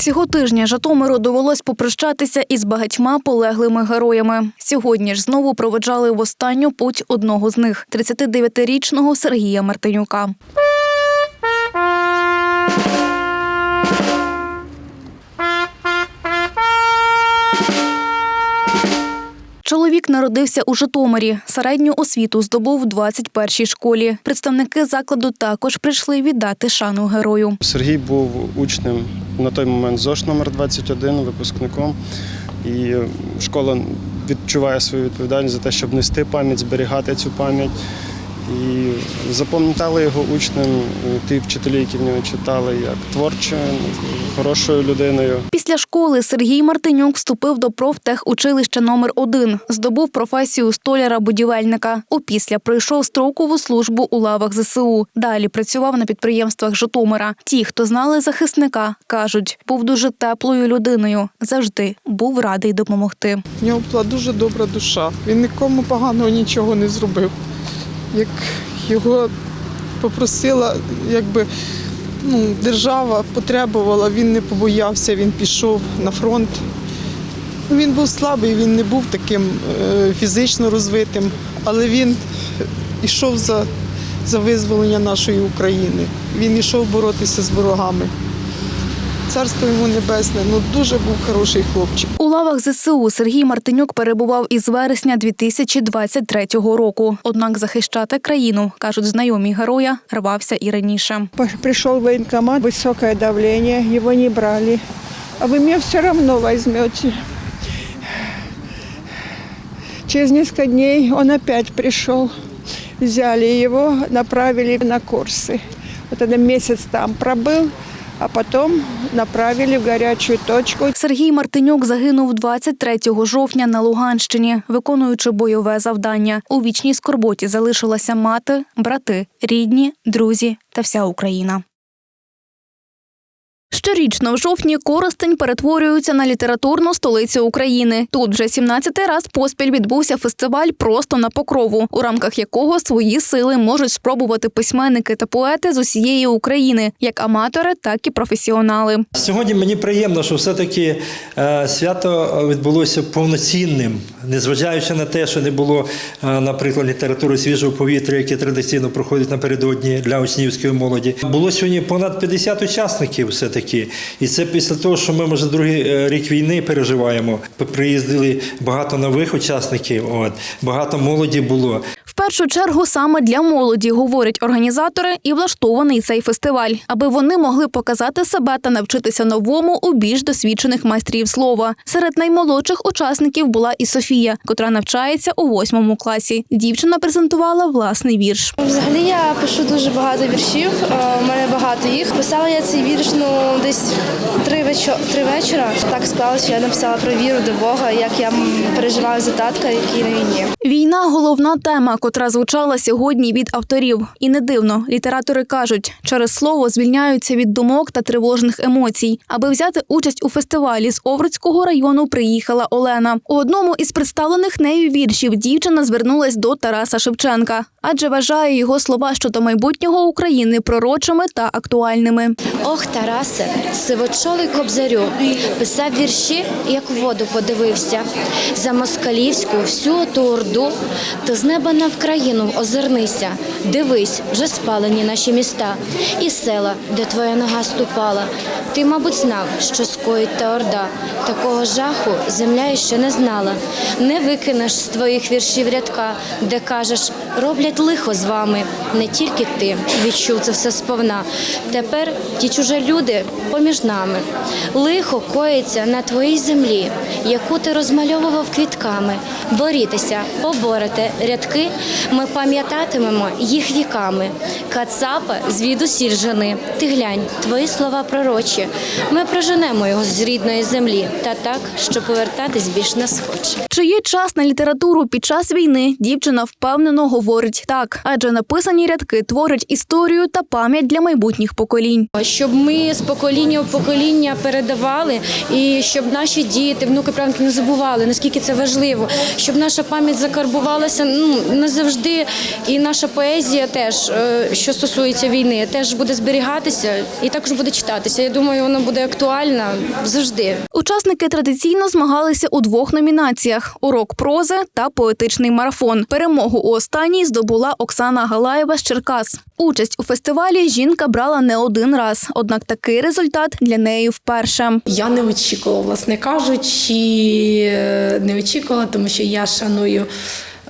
Цього тижня Житомиру довелось попрощатися із багатьма полеглими героями. Сьогодні ж знову проведжали в останню путь одного з них – 39-річного Сергія Мартинюка. Народився у Житомирі. Середню освіту здобув в 21-й школі. Представники закладу також прийшли віддати шану герою. Сергій був учнем на той момент ЗОШ номер 21 випускником. І школа відчуває свою відповідальність за те, щоб нести пам'ять, зберігати цю пам'ять. І запам'ятали його учнем ті вчителі, які в нього читали, як творчою, хорошою людиною. Після школи Сергій Мартинюк вступив до профтехучилища номер 1 здобув професію столяра-будівельника. Опісля пройшов строкову службу у лавах ЗСУ. Далі працював на підприємствах Житомира. Ті, хто знали захисника, кажуть, був дуже теплою людиною. Завжди був радий допомогти. В нього була дуже добра душа. Він нікому поганого нічого не зробив. Як його попросила, якби ну, держава потребувала, він не побоявся, він пішов на фронт. Він був слабий, він не був таким е, фізично розвитим, але він йшов за, за визволення нашої України. Він йшов боротися з ворогами. Царство йому небесне, ну дуже був хороший хлопчик. У лавах ЗСУ Сергій Мартинюк перебував із вересня 2023 року. Однак захищати країну, кажуть знайомі героя, рвався і раніше. Пришел в военкомат, высокое давление, его не брали. А вы меня все равно возьмете. Через несколько дней он опять пришел. Взяли его, направили на курсы. Вот это месяц там пробыл, а потім направили в гарячу точку. Сергій Мартинюк загинув 23 жовтня на Луганщині, виконуючи бойове завдання. У вічній скорботі залишилася мати, брати, рідні, друзі та вся Україна. Щорічно в жовтні Коростень перетворюється на літературну столицю України. Тут вже 17-й раз поспіль відбувся фестиваль просто на покрову, у рамках якого свої сили можуть спробувати письменники та поети з усієї України, як аматори, так і професіонали. Сьогодні мені приємно, що все-таки е, свято відбулося повноцінним, незважаючи на те, що не було, е, наприклад, літератури свіжого повітря, яке традиційно проходить напередодні для учнівської молоді. Було сьогодні понад 50 учасників все-таки. І це після того, що ми вже другий е, рік війни переживаємо. Приїздили багато нових учасників, от, багато молоді було. В першу чергу саме для молоді, говорять організатори, і влаштований цей фестиваль, аби вони могли показати себе та навчитися новому у більш досвідчених майстрів слова. Серед наймолодших учасників була і Софія, котра навчається у восьмому класі. Дівчина презентувала власний вірш. Взагалі я пишу дуже багато віршів. е, У мене багато їх. Писала я цей вірш ну десь три вечо... три вечора. Так склалося, що я написала про віру до Бога, як я переживаю за татка, який на війні. Війна головна тема, котра звучала сьогодні від авторів. І не дивно, літератори кажуть, через слово звільняються від думок та тривожних емоцій. Аби взяти участь у фестивалі з Овруцького району приїхала Олена. У одному із представлених нею віршів дівчина звернулась до Тараса Шевченка, адже вважає його слова щодо майбутнього України пророчими та актуальними. Ох, Тарасе, сивочолий кобзарю, писав вірші, як в воду подивився. За москалівську всю оту орду, ти з неба на Вкраїну озирнися. Дивись, вже спалені наші міста і села, де твоя нога ступала. Ти, мабуть, знав, що скоїть та орда. Такого жаху земля ще не знала. Не викинеш з твоїх віршів рядка, де кажеш, роблять лихо з вами. Не тільки ти відчув це все сповна. Тепер ті чужі люди поміж нами. Лихо коїться на твоїй землі, яку ти розмальовував квітками. Борітеся, поборете рядки, ми пам'ятатимемо їх віками. Кацапа звідусіль жени. Ти глянь, твої слова пророчі. Ми проженемо його з рідної землі, та так, що повертатись більш не схоче. Чи є час на літературу під час війни? Дівчина впевнено так, адже написані рядки творять історію та пам'ять для майбутніх поколінь. Щоб ми з покоління в покоління передавали, і щоб наші діти, внуки, правнуки не забували, наскільки це важливо, щоб наша пам'ять закарбувалася ну назавжди. І наша поезія теж, е, що стосується війни, теж буде зберігатися і також буде читатися. Я думаю, вона буде актуальна завжди. Учасники традиційно змагалися у двох номінаціях: урок прози та поетичний марафон. Перемогу у останній здобула Оксана Галаєва з Черкас. Участь у фестивалі жінка брала не один раз, однак такий результат для неї вперше. Я не очікувала, власне кажучи, е, не очікувала, тому що я шаную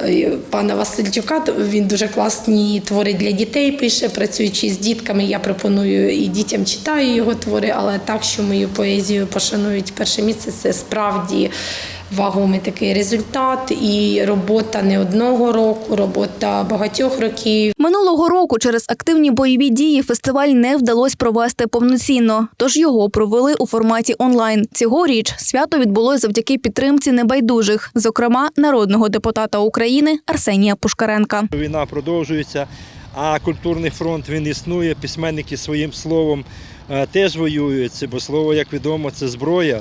е, пана Васильчука. Він дуже класні твори для дітей пише, працюючи з дітками. Я пропоную і дітям читаю його твори, але так, що мою поезію пошанують перше місце, це справді. Вагомий такий результат і робота не одного року, робота багатьох років. Минулого року через активні бойові дії фестиваль не вдалося провести повноцінно, тож його провели у форматі онлайн. Цьогоріч свято відбулось завдяки підтримці небайдужих, зокрема народного депутата України Арсенія Пушкаренка. Війна продовжується, а культурний фронт він існує. Письменники своїм словом е, теж воюють, бо слово, як відомо, це зброя.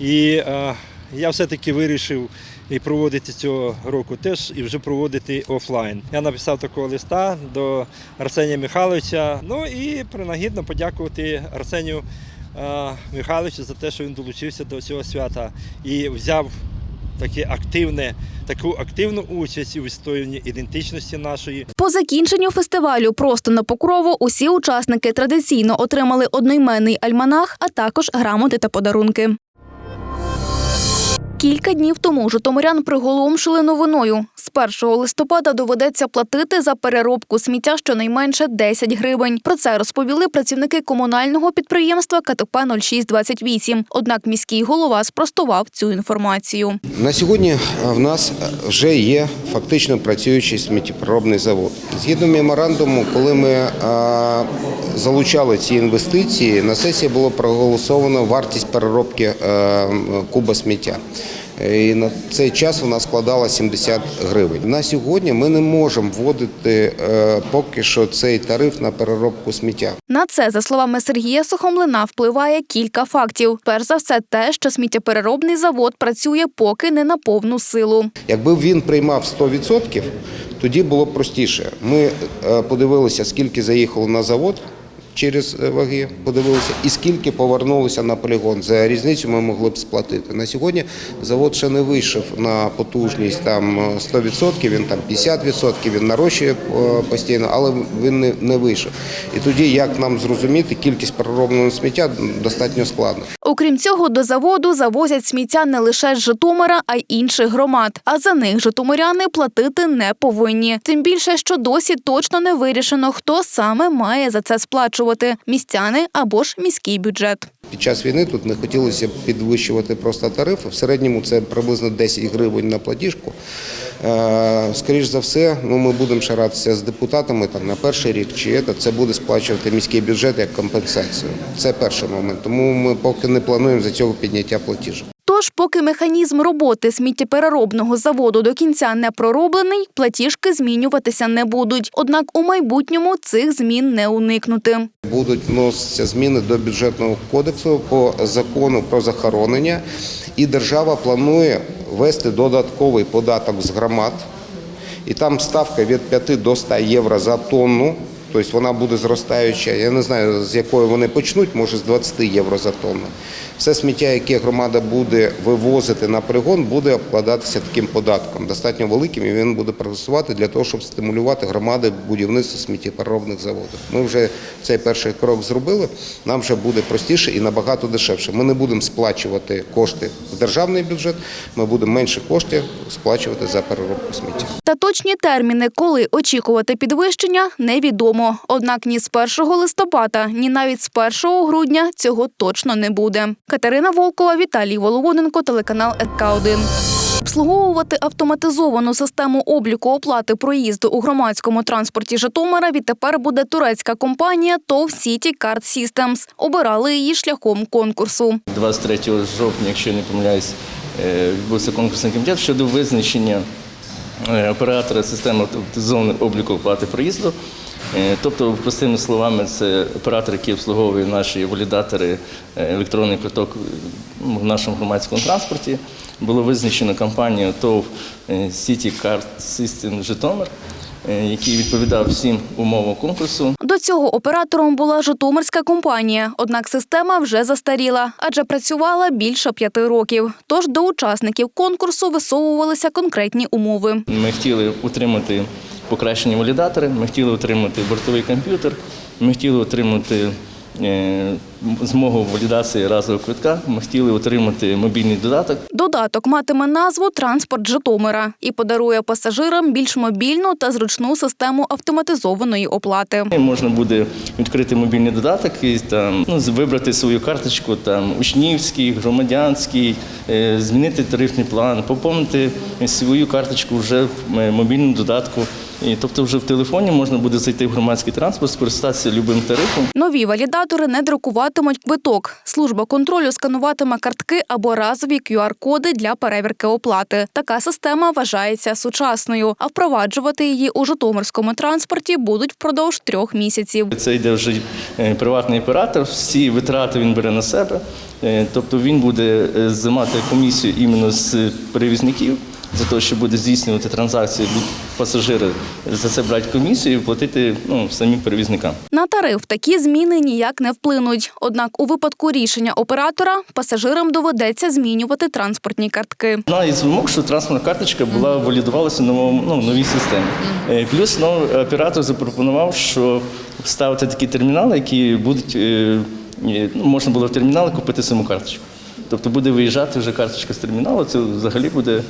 І е, я все-таки вирішив і проводити цього року теж і вже проводити офлайн. Я написав такого листа до Арсенія Михайловича. Ну і принагідно подякувати Арсенію е, Михайловичу за те, що він долучився до цього свята і взяв таке активне, таку активну участь у відстоюванні ідентичності нашої. По закінченню фестивалю просто на покрову усі учасники традиційно отримали одноіменний альманах, а також грамоти та подарунки. Кілька днів тому житомирян приголомшили новиною. З 1 листопада доведеться платити за переробку сміття щонайменше 10 гривень. Про це розповіли працівники комунального підприємства КТП 0628. Однак міський голова спростував цю інформацію. На сьогодні е, в нас вже є фактично працюючий сміттєпереробний завод. Згідно меморандуму, коли ми е, залучали ці інвестиції, на сесії було проголосовано вартість переробки е, куба сміття. І на цей час вона складала 70 гривень. На сьогодні ми не можемо вводити е, поки що цей тариф на переробку сміття. На це, за словами Сергія Сухомлина, впливає кілька фактів. Перш за все, те, що сміттєпереробний завод працює поки не на повну силу. Якби він приймав 100%, тоді було б простіше. Ми е, подивилися, скільки заїхало на завод через е, ваги, подивилися, і скільки повернулося на полігон. За різницю ми могли б сплатити. На сьогодні завод ще не вийшов на потужність там е, 100%, він там 50%, він нарощує е, постійно, але він не, не вийшов. І тоді, як нам зрозуміти, кількість переробленого сміття достатньо складно. Окрім цього, до заводу завозять сміття не лише з Житомира, а й інших громад. А за них житомиряни платити не повинні. Тим більше, що досі точно не вирішено, хто саме має за це сплачувати містяни або ж міський бюджет. Під час війни тут не хотілося підвищувати просто тарифи. В середньому це приблизно 10 гривень на платіжку. Е, Скоріш за все, ну ми будемо шаратися з депутатами там на перший рік чи це буде сплачувати міський бюджет як компенсацію. Це перший момент. Тому ми поки не плануємо за цього підняття платіжок. Тож, поки механізм роботи сміттєпереробного заводу до кінця не пророблений, платіжки змінюватися не будуть. Однак у майбутньому цих змін не уникнути. Будуть вноситися зміни до бюджетного кодексу по закону про захоронення, і держава планує ввести додатковий податок з громад. І там ставка від 5 до 100 євро за тонну. Тобто вона буде зростаюча. Я не знаю, з якої вони почнуть, може з 20 євро за тонну. Все сміття, яке громада буде вивозити на полігон, буде обкладатися таким податком, достатньо великим, і він буде працювати для того, щоб стимулювати громади будівництва сміттєпереробних заводів. Ми вже цей перший крок зробили. Нам вже буде простіше і набагато дешевше. Ми не будемо сплачувати кошти в державний бюджет, ми будемо менше коштів сплачувати за переробку сміття. Та точні терміни, коли очікувати підвищення, невідомо. Однак ні з 1 листопада, ні навіть з 1 грудня цього точно не буде. Катерина Волкова, Віталій Воловоденко, телеканал ЕК 1 Обслуговувати автоматизовану систему обліку оплати проїзду у громадському транспорті Житомира відтепер буде турецька компанія TOV City Card Systems. Обирали її шляхом конкурсу. 23 жовтня, якщо не помиляюсь, е, відбувся конкурсний комітет щодо визначення е, оператора системи автоматизованого обліку оплати проїзду. Е, Тобто, простими словами, це оператор, який обслуговує наші валідатори, е, електронний квиток в нашому громадському транспорті. Було визначено компанію ТОВ City Card System Житомир, е, який відповідав всім умовам конкурсу. До цього оператором була Житомирська компанія, однак система вже застаріла, адже працювала більше п'яти років. Тож до учасників конкурсу висовувалися конкретні умови. Ми хотіли отримати покращені валідатори, ми хотіли отримати бортовий комп'ютер, ми хотіли отримати е, змогу валідації разового квитка, ми хотіли отримати мобільний додаток. Додаток матиме назву Транспорт Житомира і подарує пасажирам більш мобільну та зручну систему автоматизованої оплати. Можна буде відкрити мобільний додаток і там ну, вибрати свою карточку, там учнівський, громадянський, е, змінити тарифний план, поповнити свою карточку вже в е, мобільному додатку. І, тобто, вже в телефоні можна буде зайти в громадський транспорт, скористатися любим тарифом. Нові валідатори не друкуватимуть квиток. Служба контролю скануватиме картки або разові QR-коди для перевірки оплати. Така система вважається сучасною, а впроваджувати її у житомирському транспорті будуть впродовж трьох місяців. Це йде вже е, приватний оператор, всі витрати він бере на себе. Е, Тобто він буде е, займати комісію іменно з перевізників за те, що буде здійснювати транзакції, пасажири за це брати комісію і платити ну, самим перевізникам. На тариф такі зміни ніяк не вплинуть. Однак, у випадку рішення оператора пасажирам доведеться змінювати транспортні картки. Одна із вимог, що транспортна карточка була валідувалася новому ну, новій системі. Е, Плюс ну, оператор запропонував, що ставити такі термінали, які будуть е, е, ну, можна було в терміналі купити саму карточку. Тобто буде виїжджати вже карточка з терміналу, це взагалі буде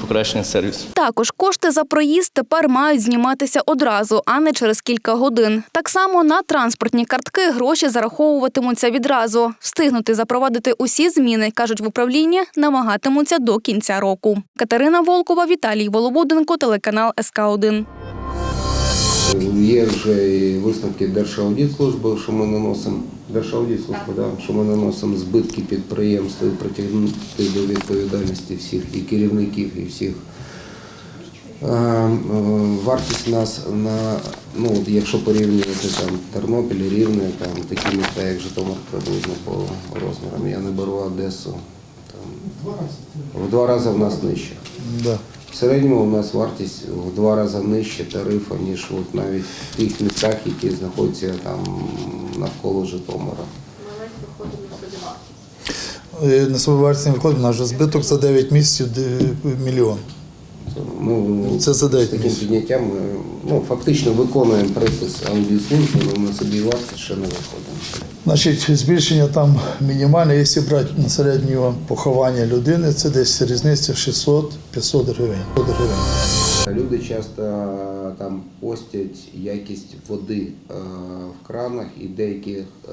покращення сервісу. Також кошти за проїзд тепер мають зніматися одразу, а не через кілька годин. Так само на транспортні картки гроші зараховуватимуться відразу. Встигнути запровадити усі зміни, кажуть в управлінні, намагатимуться до кінця року. Катерина Волкова, Віталій Волобуденко, телеканал СК 1 Є вже і висновки Держаудитслужби, що ми наносимо Держаудитслужби, да, що ми наносимо збитки підприємств і притягнути до відповідальності всіх і керівників, і всіх. Е, Вартість нас на ну якщо порівнювати там Тернопіль, Рівне, там такі міста, як Житомир, приблизно по розмірам. Я не беру Одесу. Там в два рази в нас нижче. В середньому у нас вартість в два рази нижче тарифа, ніж от навіть в тих містах, які знаходяться там навколо Житомира. Е, На свою вартість не виходить, у нас вже збиток за 9 місяців мільйон. Ну, Це з таким підняттям ми ну, фактично виконуємо припис аудіослужби, але на собі вартість ще не виходимо. Значить, збільшення там мінімальне, якщо брати на середнього поховання людини, це десь різниця 600-500 гривень. 500 гривень. Люди часто е, там постять якість води е, в кранах і деяких, е,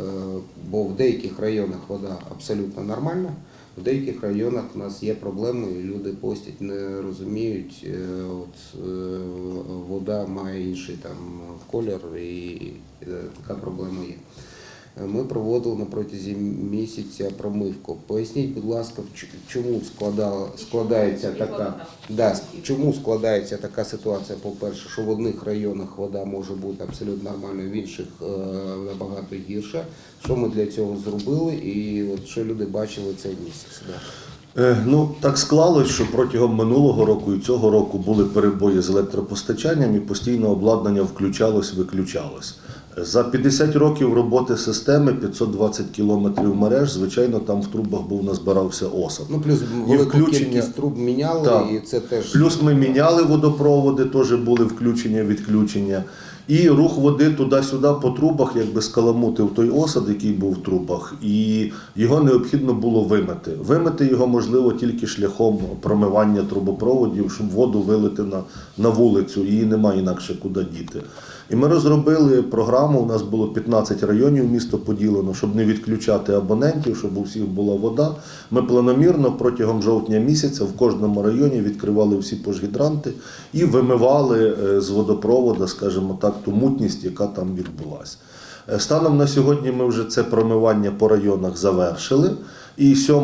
бо в деяких районах вода абсолютно нормальна. В деяких районах у нас є проблеми, люди постять, не розуміють, е, от е, вода має інший там колір, і е, така проблема є. Ми проводили на протязі місяця промивку. Поясніть, будь ласка, в чому складала, складається така да, чому складається така ситуація? По-перше, що в одних районах вода може бути абсолютно нормальною, в інших е, набагато гірша. Що ми для цього зробили, і от що люди бачили цей місяць? Да. Е, Ну, так склалось, що протягом минулого року і цього року були перебої з електропостачанням і постійно обладнання включалось, виключалось. За 50 років роботи системи 520 кілометрів мереж, звичайно, там в трубах був назбирався осад. Ну плюс І велику включення- кількість труб міняли, Так. і це теж Плюс ми міняли водопроводи, теж були включення, відключення. І рух води туди-сюди по трубах, якби скаламутив той осад, який був в трубах, і його необхідно було вимити. Вимити його можливо тільки шляхом промивання трубопроводів, щоб воду вилити на, на вулицю, її немає інакше куди діти. І ми розробили програму. У нас було 15 районів, місто поділено, щоб не відключати абонентів, щоб у всіх була вода. Ми планомірно протягом жовтня місяця в кожному районі відкривали всі пожгідранти і вимивали е, з водопровода, скажімо так, ту мутність, яка там відбулася. Е, Станом на сьогодні ми вже це промивання по районах завершили. І 7,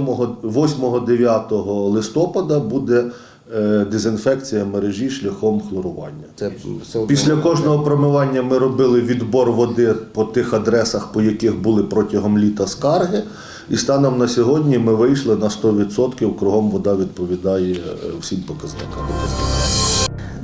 8-9 листопада буде дезінфекція мережі шляхом хлорування. Це Після кожного промивання ми робили відбор води по тих адресах, по яких були протягом літа скарги. І станом на сьогодні ми вийшли на 100%, кругом вода відповідає е, всім показникам.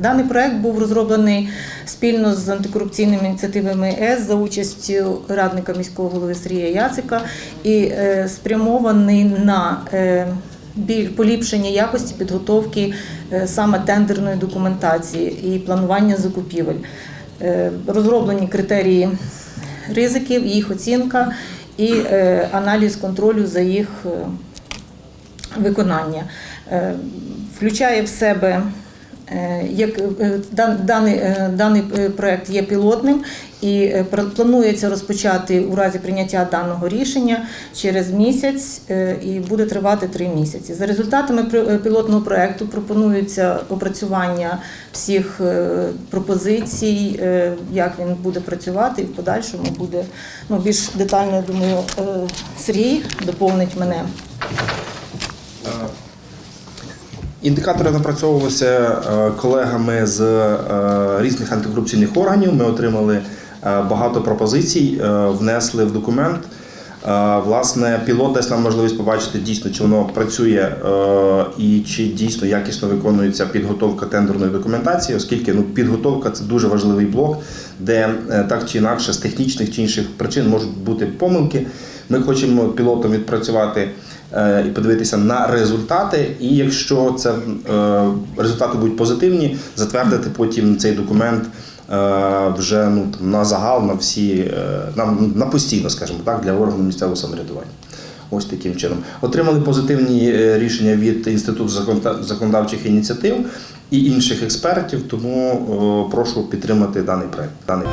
Даний проект був розроблений спільно з антикорупційними ініціативами ЕС за участю радника міського голови Сергія Яцика і е, спрямований на е, біль поліпшення якості підготовки е, саме тендерної документації і планування закупівель. Е, Розроблені критерії ризиків, їх оцінка і е, аналіз контролю за їх виконання. Включає в себе як е, даний, е, даний е, проект є пілотним і е, планується розпочати у разі прийняття даного рішення через місяць е, і буде тривати три місяці. За результатами е, пілотного проекту пропонується опрацювання всіх е, пропозицій, е, як він буде працювати, і в подальшому буде ну, більш детально, я думаю, е, Сергій доповнить мене. Індикатори напрацьовувалися е, колегами з е, різних антикорупційних органів. Ми отримали е, багато пропозицій, внесли в документ. Власне, пілот дасть нам можливість побачити дійсно, чи воно працює і чи дійсно якісно виконується підготовка тендерної документації, оскільки ну, підготовка це дуже важливий блок, де так чи інакше з технічних чи інших причин можуть бути помилки. Ми хочемо пілотом відпрацювати і подивитися на результати. І якщо це е, результати будуть позитивні, затвердити потім цей документ е, вже ну на загал, на всі е, на, на постійно, скажімо так, для органу місцевого самоврядування. Ось таким чином. Отримали позитивні е, рішення від Інституту законодавчих ініціатив і інших експертів, тому е, прошу підтримати даний проект. Даний.